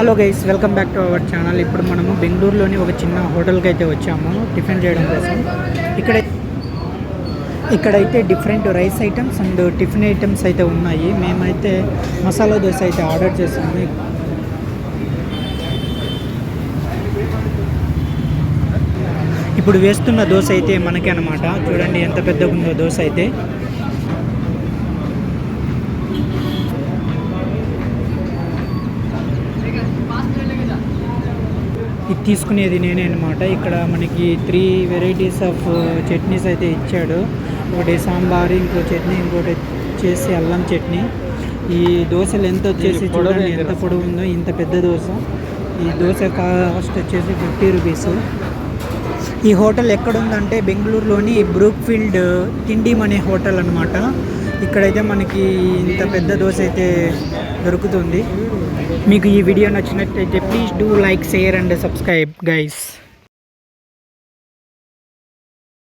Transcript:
Hello guys welcome back to our channel. ఇప్పుడు మనము బెంగళూరులోని ఒక చిన్న హోటల్కి అయితే వచ్చాము. టిఫిన్ చేయడం కోసం. ఇక్కడ ఇక్కడైతే different rice items and tiffin items అయితే ఉన్నాయి. మేమైతే మసాలా దోశ అయితే ఆర్డర్ చేసాము. ఇప్పుడు వేస్తున్న దోశ అయితే మనకి అనమాట చూడండి ఎంత పెద్దగా ఉందో దోశ అయితే. ఇది తీసుకునేది నేనే అనమాట ఇక్కడ మనకి త్రీ వెరైటీస్ ఆఫ్ చట్నీస్ అయితే ఇచ్చాడు. ఒకటి సాంబార్ ఇంకో చట్నీ ఇంకోటి వచ్చేసి అల్లం చట్నీ. ఈ దోశలు ఎంత వచ్చేసి చూడండి ఎంత పొడవు ఉందో ఇంత పెద్ద దోశ. ఈ దోశ కాస్ట్ వచ్చేసి ఫిఫ్టీ రూపీస్ ఈ హోటల్ ఎక్కడ ఉందంటే బెంగళూరులోని బ్రూక్ఫీల్డ్ తిండిమ్ అనే హోటల్ అనమాట ఇక్కడైతే మనకి ఇంత పెద్ద దోశ అయితే దొరుకుతుంది. మీకు ఈ వీడియో నచ్చినట్లయితే please do like share and subscribe guys